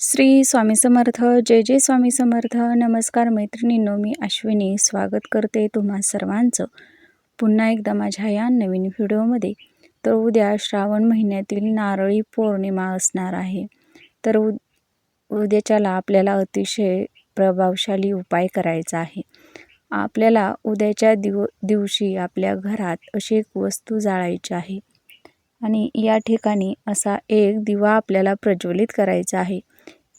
श्री स्वामी समर्थ जय जय स्वामी समर्थ. नमस्कार मैत्रिणींनो मी अश्विनी. स्वागत करते तुम्हा सर्वांचं. पुन्हा एकदा माझ्या या नवीन व्हिडिओमध्ये. तर उद्या श्रावण महिन्यातील नारळी पौर्णिमा असणार आहे. तर उ उद्याच्याला आपल्याला अतिशय प्रभावशाली उपाय करायचा आहे. आपल्याला उद्याच्या दिव दिवशी आपल्या घरात अशी एक वस्तू जाळायची आहे. आणि या ठिकाणी असा एक दिवा आपल्याला प्रज्वलित करायचा आहे.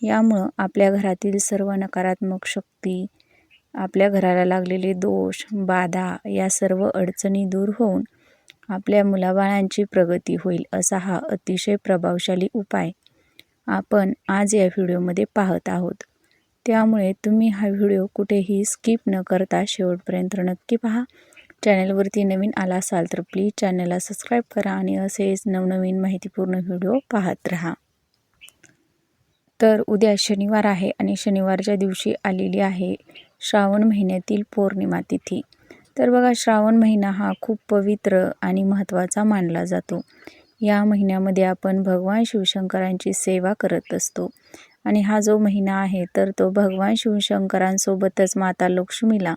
यामुळं आपल्या घरातील सर्व नकारात्मक शक्ती आपल्या घराला लागलेले दोष बाधा या सर्व अडचणी दूर होऊन आपल्या मुलाबाळांची प्रगती होईल असा हा अतिशय प्रभावशाली उपाय आपण आज या व्हिडिओमध्ये पाहत आहोत. त्यामुळे तुम्ही हा व्हिडिओ कुठेही स्किप न करता शेवटपर्यंत नक्की पहा. चॅनलवरती नवीन आला असाल तर प्लीज चॅनलला सबस्क्राईब करा आणि असेच नवनवीन माहितीपूर्ण व्हिडिओ पाहत राहा. तर उद्या शनिवार आहे आणि शनिवारच्या दिवशी आलेली आहे श्रावण महिन्यातील पौर्णिमा तिथी. तर बघा श्रावण महिना हा खूप पवित्र आणि महत्त्वाचा मानला जातो. या महिन्यामध्ये आपण भगवान शिवशंकरांची सेवा करत असतो. आणि हा जो महिना आहे तर तो भगवान शिवशंकरांसोबतच माता लक्ष्मीला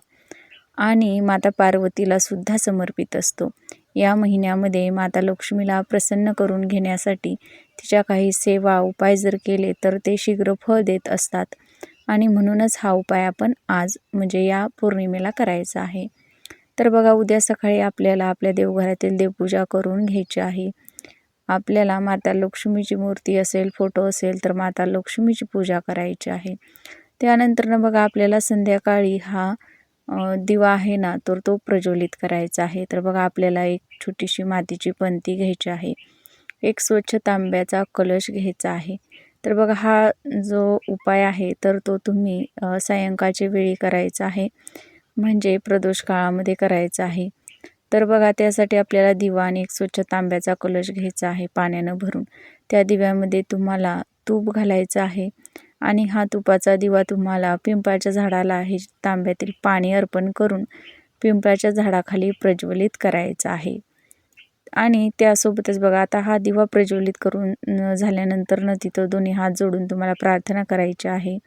आणि माता पार्वतीला सुद्धा समर्पित असतो. या महिन्यामध्ये माता लक्ष्मीला प्रसन्न करून घेण्यासाठी तिच्या काही सेवा उपाय जर केले तर ते शीघ्र फळ देत असतात. आणि म्हणूनच हा उपाय आपण आज म्हणजे या पौर्णिमेला करायचा आहे. तर बघा उद्या सकाळी आपल्याला आपल्या देवघरातील देवपूजा करून घ्यायची आहे. आपल्याला माता लक्ष्मीची मूर्ती असेल फोटो असेल तर माता लक्ष्मीची पूजा करायची आहे. त्यानंतर बघा आपल्याला संध्याकाळी हा दिवा आहे ना तर तो प्रज्वलित करायचा आहे. तर बघा आपल्याला एक छोटीशी मातीची पंती घ्यायची आहे. एक स्वच्छ तांब्याचा कलश घ्यायचा आहे. तर बघा हा जो उपाय आहे तर तो तुम्ही सायंकाळच्या वेळी करायचा आहे. म्हणजे प्रदोष काळामध्ये करायचा आहे. तर बघा त्यासाठी आपल्याला दिवा आणि एक स्वच्छ तांब्याचा कलश घ्यायचा आहे पाण्यानं भरून. त्या दिव्यामध्ये तुम्हाला तूप घालायचं आहे. आणि हा तुपाचा दिवा तुम्हाला पिंपळाच्या झाडाला हे तांब्यातील पाणी अर्पण करून पिंपळाच्या झाडाखाली प्रज्वलित करायचा आहे. आणि त्यासोबतच बघा आता हा दिवा प्रज्वलित करून झाल्यानंतर न तिथं दोन्ही हात जोडून तुम्हाला प्रार्थना करायची आहे.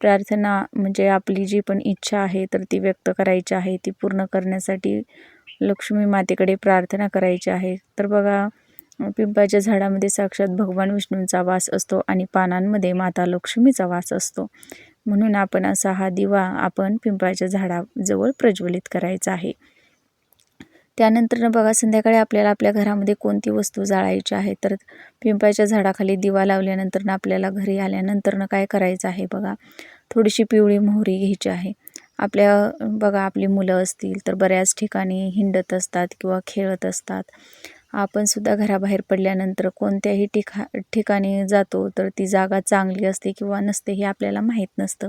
प्रार्थना म्हणजे आपली जी पण इच्छा आहे तर ती व्यक्त करायची आहे. ती पूर्ण करण्यासाठी लक्ष्मी मातेकडे प्रार्थना करायची आहे. तर बघा पिंपळाच्या झाडामध्ये साक्षात भगवान विष्णूंचा वास असतो आणि पानांमध्ये माता लक्ष्मीचा वास असतो. म्हणून आपण असा हा दिवा आपण पिंपळाच्या झाडाजवळ प्रज्वलित करायचा आहे. त्यानंतर बघा संध्याकाळी आपल्याला आपल्या घरामध्ये कोणती वस्तू जाळायची आहे? तर पिंपळाच्या झाडाखाली दिवा लावल्यानंतर आपल्याला घरी आल्यानंतर काय करायचं आहे बघा? थोडीशी पिवळी मोहरी घ्यायची आहे. आपल्या बघा आपली मुलं असतील तर बऱ्याच ठिकाणी हिंडत असतात किंवा खेळत असतात. आपण सुद्धा घराबाहेर पडल्यानंतर कोणत्याही ठिका ठिकाणी जातो तर ती जागा चांगली असते किंवा नसते हे आपल्याला माहीत नसतं.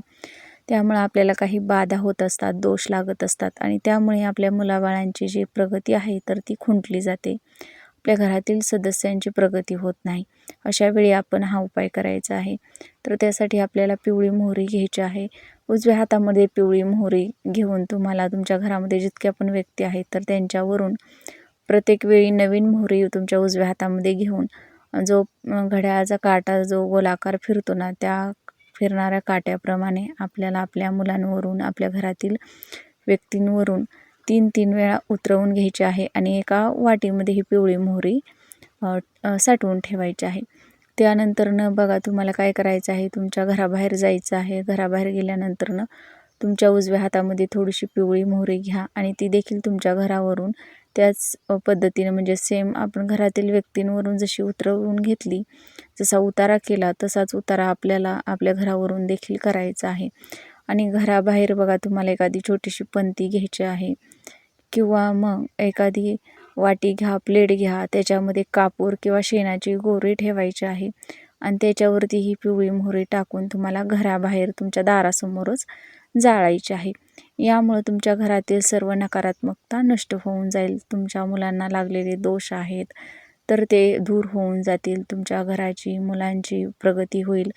त्यामुळे आपल्याला काही बाधा होत असतात दोष लागत असतात आणि त्यामुळे आपल्या मुलाबाळांची जी प्रगती आहे तर ती खुंटली जाते. आपल्या घरातील सदस्यांची प्रगती होत नाही. अशा वेळी आपण हा उपाय करायचा आहे. तर त्यासाठी आपल्याला पिवळी मोहरी घ्यायची आहे. उजव्या हातामध्ये पिवळी मोहरी घेऊन तुम्हाला तुमच्या घरामध्ये जितक्या पण व्यक्ती आहेत तर त्यांच्यावरून प्रत्येक वेळी नवीन मोहरी तुमच्या उजव्या हातामध्ये घेऊन जो घड्याळाचा काटा जो गोलाकार फिरतो ना त्या फिरणाऱ्या काट्याप्रमाणे आपल्याला आपल्या मुलांवरून आपल्या घरातील व्यक्तींवरून तीन तीन वेळा उतरवून घ्यायची आहे आणि एका वाटीमध्ये ही पिवळी मोहरी साठवून ठेवायची आहे. त्यानंतरनं बघा तुम्हाला काय करायचं आहे तुमच्या घराबाहेर जायचं आहे. घराबाहेर गेल्यानंतरनं तुमच्या उजव्या हातामध्ये थोडीशी पिवळी मोहरी घ्या आणि ती देखील तुमच्या घरावरून त्याच पद्धतीनं म्हणजे सेम आपण घरातील व्यक्तींवरून जशी उतरवून घेतली जसा उतारा केला तसाच उतारा आपल्याला आपल्या घरावरून देखील करायचा आहे. आणि घराबाहेर बघा तुम्हाला एखादी छोटीशी पंती घ्यायची आहे किंवा मग एखादी वाटी घ्या प्लेट घ्या त्याच्यामध्ये कापूर किंवा शेणाची गोरी ठेवायची आहे आणि त्याच्यावरती ही पिवळी मोहरी टाकून तुम्हाला घराबाहेर तुमच्या दारासमोरच जाळायची आहे. यामुळं तुमच्या घरातील सर्व नकारात्मकता नष्ट होऊन जाईल. तुमच्या मुलांना लागलेले दोष आहेत तर ते दूर होऊन जातील. तुमच्या घराची मुलांची प्रगती होईल.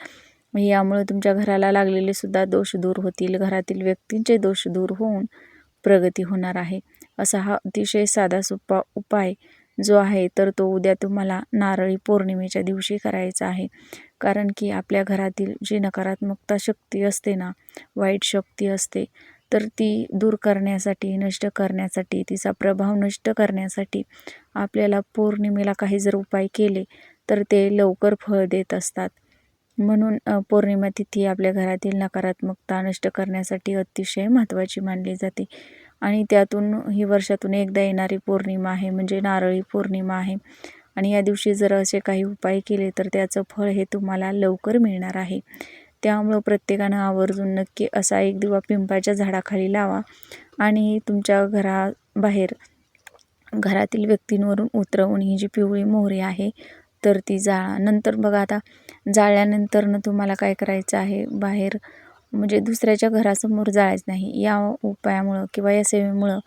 यामुळं तुमच्या घराला लागलेले सुद्धा दोष दूर होतील. घरातील व्यक्तींचे दोष दूर होऊन प्रगती होणार आहे. असा हा अतिशय साधा सोपा उपाय जो आहे तर तो उद्या तुम्हाला नारळी पौर्णिमेच्या दिवशी करायचा आहे. कारण की आपल्या घरातील जी नकारात्मकता शक्ती असते ना वाईट शक्ती असते तर ती दूर करण्यासाठी नष्ट करण्यासाठी तिचा प्रभाव नष्ट करण्यासाठी आपल्याला पौर्णिमेला काही जर उपाय केले तर ते लवकर फळ देत असतात. म्हणून पौर्णिमा तिथी आपल्या घरातील नकारात्मकता नष्ट करण्यासाठी अतिशय महत्त्वाची मानली जाते. आणि त्यातून ही वर्षातून एकदा येणारी पौर्णिमा आहे म्हणजे नारळी पौर्णिमा आहे. आणि या दिवशी जर असे काही उपाय केले तर त्याचं फळ हे तुम्हाला लवकर मिळणार आहे. त्यामुळं प्रत्येकानं आवर्जून नक्की असा एक दिवा पिंपाच्या झाडाखाली लावा आणि तुमच्या घराबाहेर घरातील व्यक्तींवरून उतरवून ही जी पिवळी मोहरी आहे तर ती जाळा. नंतर बघा आता जाळल्यानंतरनं तुम्हाला काय करायचं आहे? बाहेर म्हणजे दुसऱ्याच्या घरासमोर जाळायचं नाही. या उपायामुळं किंवा या सेवेमुळं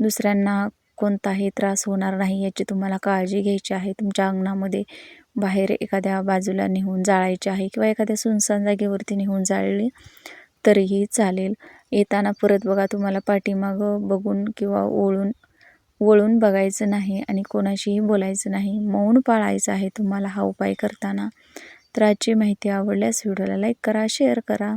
दुसऱ्यांना कोणताही त्रास होणार नाही याची तुम्हाला काळजी घ्यायची आहे. तुमच्या अंगणामध्ये बाहेर एखाद्या बाजूला नेऊन जाळायचे आहे किंवा एखाद्या सुनसान जागेवरती नेऊन जाळली तरीही चालेल. येताना परत बघा तुम्हाला पाठीमागं बघून किंवा ओळून वळून बघायचं नाही आणि कोणाशीही बोलायचं नाही. मौन पाळायचं आहे तुम्हाला हा उपाय करताना. तर आजची माहिती आवडल्यास व्हिडिओला लाईक करा शेअर करा.